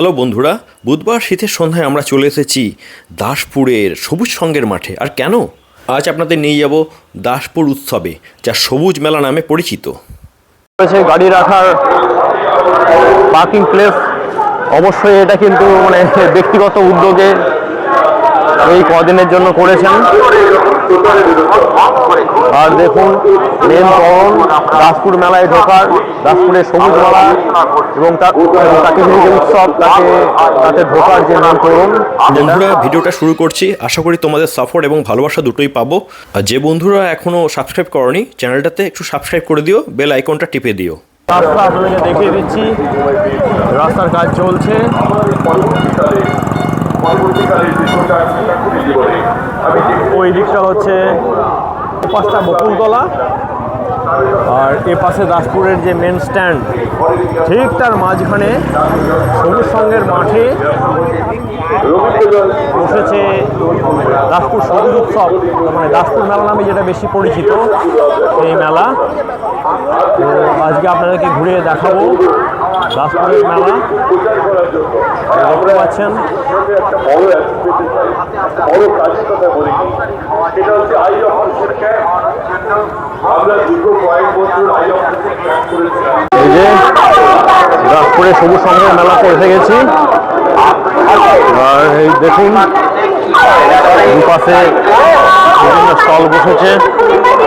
Hello বন্ধুরা, বুধবার শীতের সন্ধ্যায় আমরা চলে এসেছি দাসপুরের সবুজ সঙ্গের মাঠে। আর কেন? আজ আপনাদের নিয়ে যাব দাসপুর উৎসবে, যা সবুজ মেলা নামে পরিচিত। গাড়ি রাখার পার্কিং প্লেস অবশ্যই এটা কিন্তু মানে ব্যক্তিগত উদ্যোগে এই কদিনের জন্য করেছেন। আর দেখুন মেন দাসপুর মেলায় ঢোকার দাসপুরের সবুজ মেলা এবং তাকে যে উৎসব তাকে তাতে ঢোকার যে মেন করণ বন্ধুরা ভিডিওটা শুরু করছি। আশা করি তোমাদের সাপোর্ট এবং ভালোবাসা দুটোই পাবো। আর যে বন্ধুরা এখনও সাবস্ক্রাইব করনি চ্যানেলটাতে একটু সাবস্ক্রাইব করে দিও বেল আইকনটা টিপে দিও। রাস্তা আপনাদেরকে দেখিয়ে দিচ্ছি। রাস্তার কাজ চলছে। ওই দিকটা হচ্ছে পাঁচটা বকুলতলা আর এ পাশে দাসপুরের যে মেন স্ট্যান্ড ঠিক তার মাঝখানে সবুজ সঙ্গের মাঠে বসেছে দাসপুর সবুজ উৎসব মানে দাসপুর মেলা নামে যেটা বেশি পরিচিত, এই মেলা। আজকে আপনাদেরকে ঘুরে দেখাবো দাসপুরের মেলা। দেখতে পাচ্ছেন। এই যে দাসপুরে সবুজ সঙ্গের মেলা এসে গেছি। আর এই দেখুন, দুপাশে বিভিন্ন স্টল বসেছে।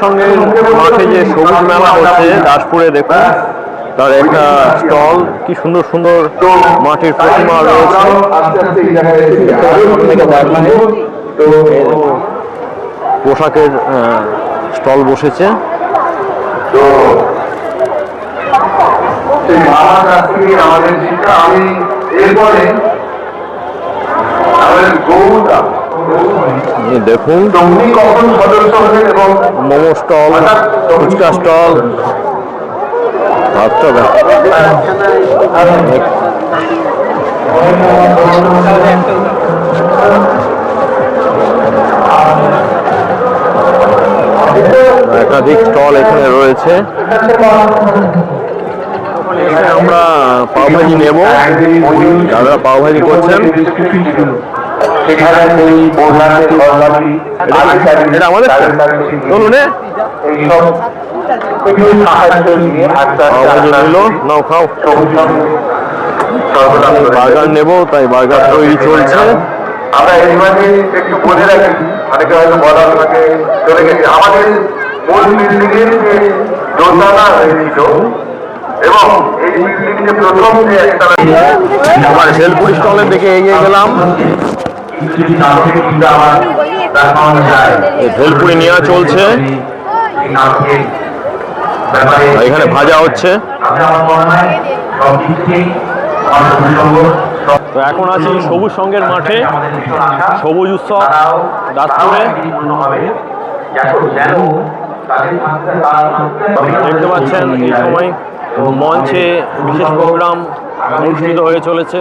সঙ্গে মাঠে যে সবুজ মেলা হচ্ছে, দাসপুরে দেখুন, তার একটা স্টল, কি সুন্দর সুন্দর মাটির প্রতিমা রয়েছে। পোশাকের স্টল বসেছে। আমাদের শিক্ষা দেখুন। Momo stall, phuchka stall. একাধিক স্টল এখানে রয়েছে। আমরা পাওভাজি নেব। দাদা পাওভাজি করছেন সেখানে সেই তরকারি এটা আমাদের চলুন এইসব একটু সাহায্য নিয়ে আস্তে নাও খাও। বার্গার নেব তাই বার্গার তৈরি চলছে। আমরা এই মাঝে একটু বলে রাখি অনেকে হয়তো চলে গেছে। আমাদের মূল বিল্ডিং এর যে দোতলা হয়েছিল এবং এই বিল্ডিং এর প্রথম যে একটা আমার দিকে এগিয়ে গেলাম। কিন্তু দেখানো যায়। এই ভেলপুরি নেওয়া চলছে। এখানে ভাজা হচ্ছে। তো এখন আছি সবুজ সঙ্গের মাঠে সবুজ উৎসব দাসপুরে। দেখতে পাচ্ছেন এই সময় মঞ্চে বিশেষ প্রোগ্রাম অনুষ্ঠিত হয়ে চলেছে।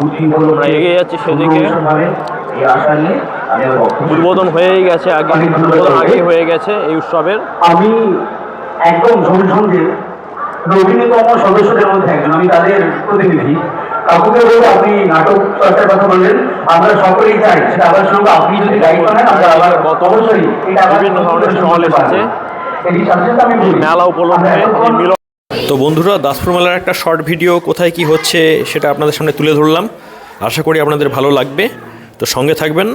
আমরা এগিয়ে যাচ্ছি সেদিকে। উদ্বোধন হয়েই গেছে আগে উদ্বোধন আগেই হয়ে গেছে এই উৎসবের। আমি একদম ঝুমঝুমকে নবীনতম সদস্যদের মধ্যে একজন আমি তাদের প্রতিনিধি। কাকুকে বলব আপনি নাটক চর্চার কথা বললেন আমরা সকলেই চাই সেটা আবার সঙ্গে আপনি যদি দায়িত্ব নেন আমরা আবার গত আবার বিভিন্ন ধরনের স্টল এসেছে এটি সাথে সাথে আমি মেলা উপলক্ষে তো বন্ধুরা, দাসপুর মেলার একটা শর্ট ভিডিও কোথায় কি হচ্ছে সেটা আপনাদের সামনে তুলে ধরলাম। আশা করি আপনাদের ভালো লাগবে। তো সঙ্গে থাকবেন